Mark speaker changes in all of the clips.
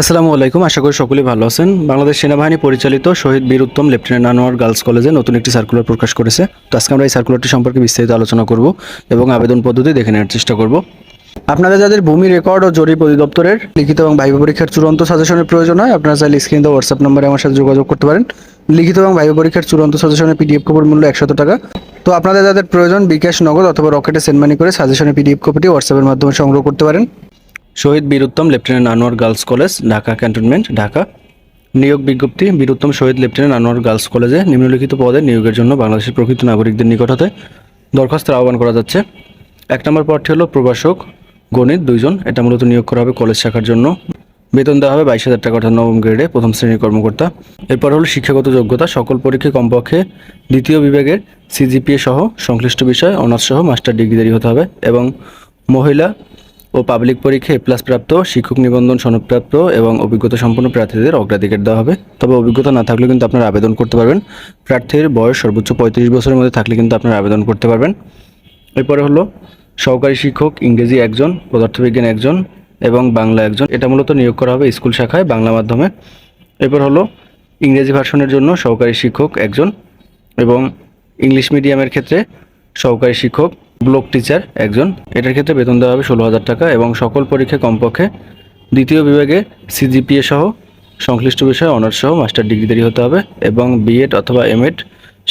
Speaker 1: আসসালামু আলাইকুম, আশা করি সকলেই ভালো আছেন। বাংলাদেশ সেনাবাহিনী পরিচালিত শহীদ বীর উত্তম লেফটেন্যান্ট আনোয়ার গার্লস কলেজে নতুন একটি সার্কুলার প্রকাশ করেছে। তো আজকে আমরা এই সার্কুলারটি সম্পর্কে বিস্তারিত আলোচনা করব এবং আবেদন পদ্ধতি দেখে নেওয়ার চেষ্টা করব। আপনাদের যাদের ভূমি রেকর্ড ও জরিপ অধিদপ্তরের লিখিত এবং ভাইবা পরীক্ষার চূড়ান্ত সাজেশনের প্রয়োজন হয়, আপনারা চাইলে স্ক্রিন হোয়াটসঅ্যাপ নম্বরে আমার সাথে যোগাযোগ করতে পারেন। লিখিত এবং ভাইবা পরীক্ষার চূড়ান্ত সাজেশনের পিডিএফ কপির মূল্য একশত টাকা। তো আপনাদের যাদের প্রয়োজন বিকাশ, নগদ অথবা রকেটে সেন্ড মানি করে সাজেশনের পিডিএফ কপিটি হোয়াটসঅ্যাপের মাধ্যমে সংগ্রহ করতে পারেন। Shaheed Bir Uttam lieutenant Anwar girls college, Dhaka cantonment, Dhaka. নিয়োগ বিজ্ঞপ্তি বীর উত্তম শহীদ লেফটেন্যান্ট আনোয়ার গার্লস কলেজে নিম্নলিখিত পদে নিয়োগের জন্য বাংলাদেশের প্রকৃত নাগরিকদের নিকট হতে দরখাস্তের আহ্বান করা যাচ্ছে। এক নম্বর পদটি হলো প্রভাষক গণিত দুইজন। এটা মূলত নিয়োগ করা হবে কলেজ শাখার জন্য। বেতন দেওয়া হবে বাইশ হাজার টাকা অর্থাৎ নবম গ্রেডে প্রথম শ্রেণির কর্মকর্তা। এরপর হলো শিক্ষাগত যোগ্যতা, সকল পরীক্ষায় কমপক্ষে দ্বিতীয় বিভাগের সিজিপিএ সহ সংশ্লিষ্ট বিষয় অনার্স সহ মাস্টার ডিগ্রিধারী হতে হবে এবং মহিলা ও পাবলিক পরীক্ষায় প্লাস প্রাপ্ত, শিক্ষক নিবন্ধন সনদপ্রাপ্ত এবং অভিজ্ঞতা সম্পন্ন প্রার্থীদের অগ্রাধিকার দেওয়া হবে। তবে অভিজ্ঞতা না থাকলে কিন্তু আপনারা আবেদন করতে পারবেন। প্রার্থীর বয়স সর্বোচ্চ পঁয়ত্রিশ বছরের মধ্যে থাকলে কিন্তু আপনারা আবেদন করতে পারবেন। এরপরে হলো, সহকারী শিক্ষক, ইংরেজি একজন, পদার্থবিজ্ঞান একজন এবং বাংলা একজন। এটা মূলত নিয়োগ করা হবে স্কুল শাখায় বাংলা মাধ্যমে। এরপর হলো, ইংরেজি ভার্সনের জন্য সহকারী শিক্ষক একজন এবং ইংলিশ মিডিয়ামের ক্ষেত্রে সহকারী শিক্ষক ব্লক টিচার একজন। এটার ক্ষেত্রে বেতন দেওয়া হবে ষোলো হাজার টাকা এবং সকল পরীক্ষায় কমপক্ষে দ্বিতীয় বিভাগে সিজিপিএ সহ সংশ্লিষ্ট বিষয়ে অনার্স সহ মাস্টার ডিগ্রি ডিগ্রিধারী হতে হবে এবং বিএড অথবা এমএড,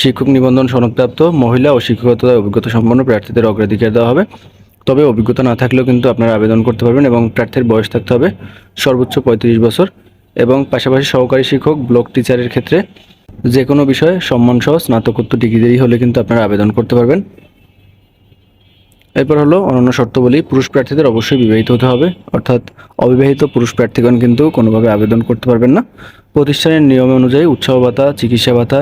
Speaker 1: শিক্ষক নিবন্ধন সনদপ্রাপ্ত মহিলা ও শিক্ষকতা অভিজ্ঞতা সম্পন্ন প্রার্থীদের অগ্রাধিকার দেওয়া হবে। তবে অভিজ্ঞতা না থাকলেও কিন্তু আপনারা আবেদন করতে পারবেন এবং প্রার্থীর বয়স থাকতে হবে সর্বোচ্চ পঁয়ত্রিশ বছর এবং পাশাপাশি সহকারী শিক্ষক, ব্লক টিচারের ক্ষেত্রে যে কোনো বিষয়ে সম্মানসহ স্নাতকোত্তর ডিগ্রি ডিগ্রিধারী হলে কিন্তু আপনারা আবেদন করতে পারবেন। এরপর হলো অন্যান্য শর্তাবলী পুরুষ প্রার্থীদের অবশ্যই বিবাহিত হতে হবে। অর্থাৎ অবিবাহিত পুরুষ প্রার্থীগণ কিন্তু কোনোভাবে আবেদন করতে পারবেন না। প্রতিষ্ঠানের নিয়ম অনুযায়ী উৎসব ভাতা, চিকিৎসা ভাতা,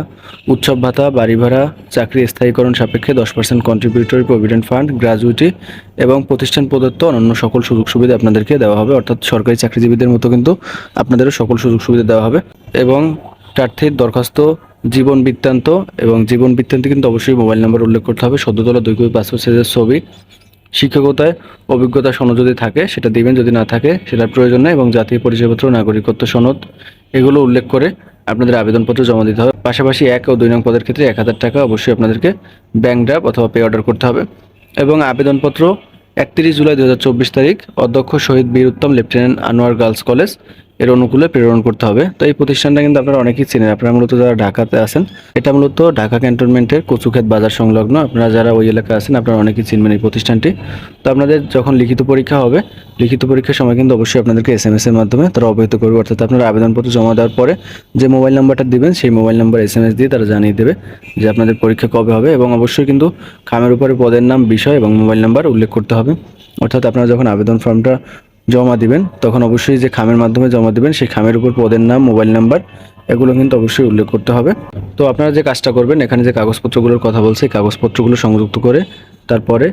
Speaker 1: উৎসব ভাতা, বাড়ি ভাড়া, চাকরি স্থায়ীকরণ সাপেক্ষে দশ percent contributory provident fund gratuity এবং প্রতিষ্ঠান প্রদত্ত অন্যান্য সকল সুযোগ সুবিধা আপনাদেরকে দেওয়া হবে। অর্থাৎ সরকারি চাকরিজীবীদের মতো কিন্তু আপনাদেরও সকল সুযোগ সুবিধা দেওয়া হবে এবং প্রার্থীর দরখাস্ত জীবন বৃত্তান্ত এবং জীবন বৃত্তান্তে কিন্তু অবশ্যই মোবাইল নাম্বার উল্লেখ করতে হবে। সদ্যতলা দুই কপি পাসপোর্ট সাইজের ছবি। শিক্ষকতায় অভিজ্ঞতা সনদ যদি থাকে, সেটা দিবেন। যদি না থাকে, সেটার প্রয়োজন নেই এবং জাতীয় পরিচয়পত্র, নাগরিকত্ব সনদ, এগুলো উল্লেখ করে আপনাদের আবেদনপত্র জমা দিতে হবে। পাশাপাশি এক ও দুই নং পদের ক্ষেত্রে এক হাজার টাকা অবশ্যই আপনাদেরকে ব্যাংক ড্রাফট অথবা পে অর্ডার করতে হবে এবং আবেদনপত্র একত্রিশ জুলাই দুহাজার চব্বিশ তারিখ, অধ্যক্ষ Shaheed Bir Uttam, lieutenant Anwar girls college এর অনুকূলে প্রেরণ করতে হবে। তো এই প্রতিষ্ঠানটা কিন্তু আপনারা অনেকেই চেনেন। আপনারা মূলত যারা ঢাকাতে আছেন, এটা মূলত ঢাকা ক্যান্টনমেন্টের কচুক্ষেত বাজার সংলগ্ন। আপনারা যারা ওই এলাকায় আছেন, আপনারা অনেকেই চিনবেন এই প্রতিষ্ঠানটি। তো আপনাদের যখন লিখিত পরীক্ষা হবে, লিখিত পরীক্ষার সময় কিন্তু অবশ্যই আপনাদেরকে এস এম এস এর মাধ্যমে তারা অবহিত করবে। অর্থাৎ আপনারা আবেদনপত্র জমা দেওয়ার পরে যে মোবাইল নাম্বারটা দিবেন, সেই mobile number S M S দিয়ে তারা জানিয়ে দেবে যে আপনাদের পরীক্ষা কবে হবে এবং অবশ্যই কিন্তু খামের উপরে পদের নাম, বিষয় এবং মোবাইল নাম্বার উল্লেখ করতে হবে। অর্থাৎ আপনারা যখন আবেদন ফর্মটা জমা দিবেন, তখন অবশ্যই যে খামের মাধ্যমে জমা দিবেন, সেই খামের উপর পদের নাম, মোবাইল নাম্বার, এগুলো কিন্তু অবশ্যই উল্লেখ করতে হবে। তো আপনারা যে কাজটা করবেন, এখানে যে কাগজপত্রগুলোর কথা বলছে, কাগজপত্রগুলো সংযুক্ত করে তারপরে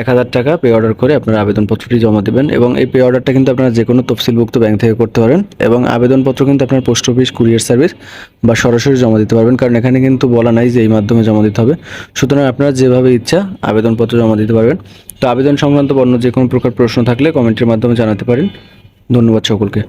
Speaker 1: এক হাজার টাকা পে অর্ডার করে আপনারা আবেদনপত্রটি জমা দেবেন এবং এই পে অর্ডারটা কিন্তু আপনারা যে কোনো তফসিলভুক্ত ব্যাংক থেকে করতে পারেন এবং আবেদনপত্র কিন্তু আপনার পোস্ট অফিস কুরিয়ার সার্ভিস বা সরাসরি জমা দিতে পারবেন। কারণ এখানে কিন্তু বলা নাই যে এই মাধ্যমে জমা দিতে হবে। সুতরাং আপনারা যেভাবে ইচ্ছা আবেদনপত্র জমা দিতে পারবেন। তো আবেদন সংক্রান্ত অন্য যে কোনো প্রকার প্রশ্ন থাকলে কমেন্টের মাধ্যমে জানাতে পারেন। ধন্যবাদ সকলকে।